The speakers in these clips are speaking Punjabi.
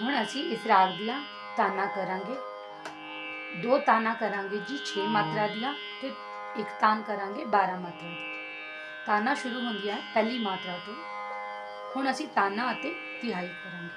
ਹੁਣ ਅਸੀਂ ਇਸ ਰਾਗ ਦੀਆਂ ਤਾਨਾ ਕਰਾਂਗੇ। ਦੋ ਤਾਨਾ ਕਰਾਂਗੇ ਜੀ 6 ਮਾਤਰਾ ਦੀਆਂ ਤੇ ਇੱਕ ਤਾਨ ਕਰਾਂਗੇ 12 ਮਾਤਰਾ ਦੀ ਤਾਨਾ ਸ਼ੁਰੂ ਹੁੰਦੀ ਹੈ ਪਹਿਲੀ ਮਾਤਰਾ ਤੋਂ। ਹੁਣ ਅਸੀਂ ਤਾਨਾ ਅਤੇ ਤਿਹਾਈ ਕਰਾਂਗੇ।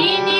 Nini.